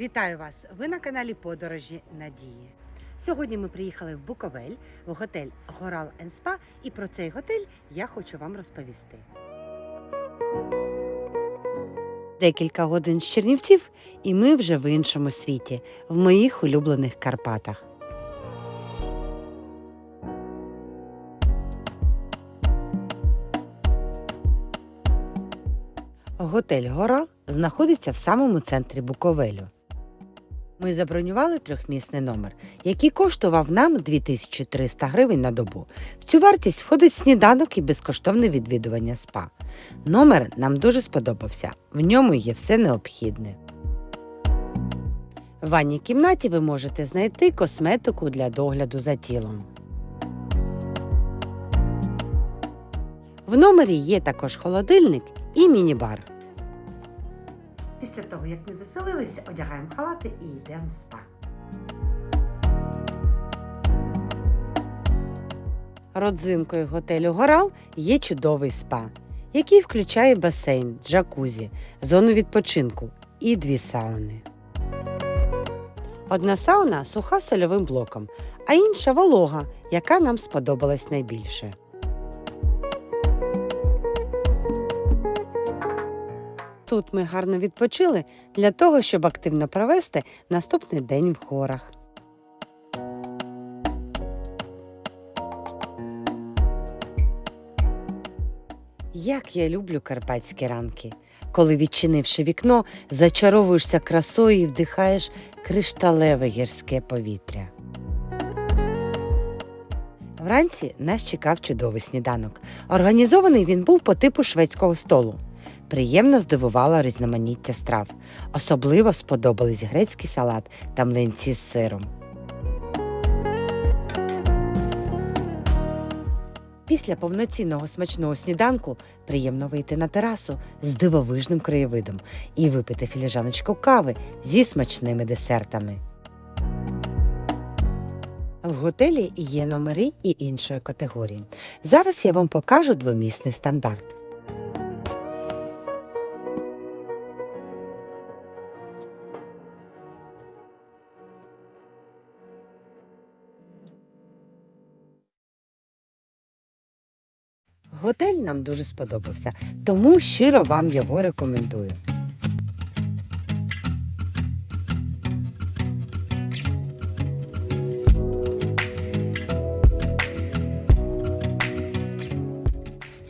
Вітаю вас! Ви на каналі Подорожі Надії. Сьогодні ми приїхали в Буковель в готель Горал Спа і про цей готель я хочу вам розповісти. Декілька годин з Чернівців, і ми вже в іншому світі, в моїх улюблених Карпатах. Готель Горал знаходиться в самому центрі Буковелю. Ми забронювали трьохмісний номер, який коштував нам 2300 гривень на добу. В цю вартість входить сніданок і безкоштовне відвідування спа. Номер нам дуже сподобався. В ньому є все необхідне. В ванній кімнаті ви можете знайти косметику для догляду за тілом. В номері є також холодильник і міні-бар. Після того, як ми заселилися, одягаємо халати і йдемо в спа. Родзинкою готелю Горал є чудовий спа, який включає басейн, джакузі, зону відпочинку і дві сауни. Одна сауна суха сольовим блоком, а інша волога, яка нам сподобалась найбільше. Тут ми гарно відпочили для того, щоб активно провести наступний день в горах. Як я люблю карпатські ранки, коли, відчинивши вікно, зачаровуєшся красою і вдихаєш кришталеве гірське повітря. Вранці нас чекав чудовий сніданок. Організований він був по типу шведського столу. Приємно здивувало різноманіття страв. Особливо сподобались грецький салат та млинці з сиром. Після повноцінного смачного сніданку приємно вийти на терасу з дивовижним краєвидом і випити філіжаночку кави зі смачними десертами. В готелі є номери і іншої категорії. Зараз я вам покажу двомісний стандарт. Готель нам дуже сподобався, тому щиро вам його рекомендую.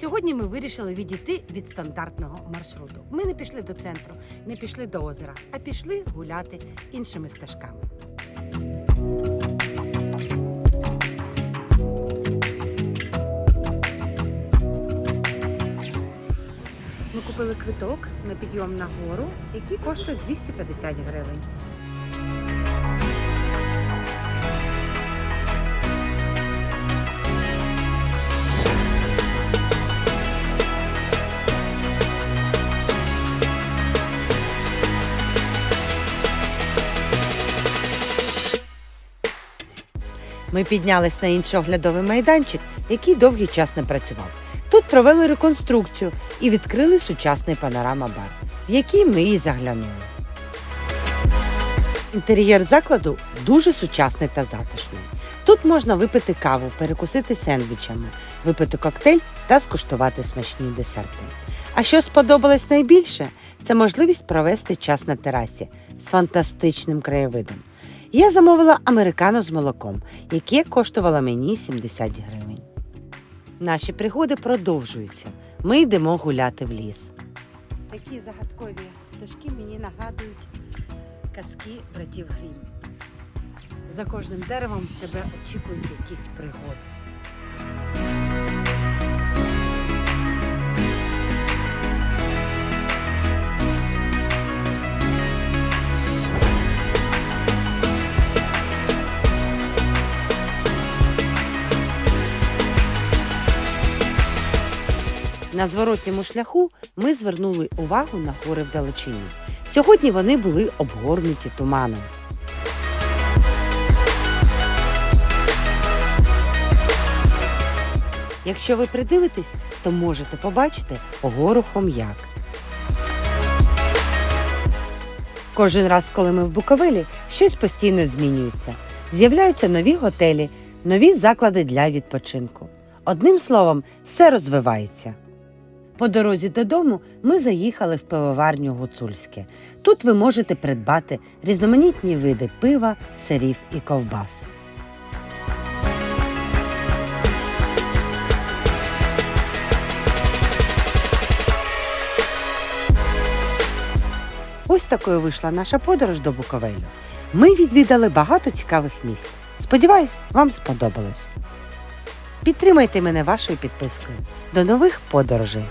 Сьогодні ми вирішили відійти від стандартного маршруту. Ми не пішли до центру, не пішли до озера, а пішли гуляти іншими стежками. Купили квиток на підйом на гору, який коштує 250 гривень. Ми піднялись на інший оглядовий майданчик, який довгий час не працював. Тут провели реконструкцію і відкрили сучасний панорама-бар, в який ми і заглянули. Інтер'єр закладу дуже сучасний та затишний. Тут можна випити каву, перекусити сендвічами, випити коктейль та скуштувати смачні десерти. А що сподобалось найбільше, це можливість провести час на терасі з фантастичним краєвидом. Я замовила американо з молоком, яке коштувало мені 70 гривень. Наші пригоди продовжуються. Ми йдемо гуляти в ліс. Такі загадкові стежки мені нагадують казки братів Грім. За кожним деревом тебе очікують якісь пригоди. На зворотньому шляху ми звернули увагу на гори вдалечині. Сьогодні вони були обгорнуті туманом. Якщо ви придивитесь, то можете побачити гору Хом'як. Кожен раз, коли ми в Буковелі, щось постійно змінюється. З'являються нові готелі, нові заклади для відпочинку. Одним словом, все розвивається. По дорозі додому ми заїхали в пивоварню Гуцульське. Тут ви можете придбати різноманітні види пива, сирів і ковбас. Ось такою вийшла наша подорож до Буковелю. Ми відвідали багато цікавих місць. Сподіваюсь, вам сподобалось. Підтримайте мене вашою підпискою. До нових подорожей!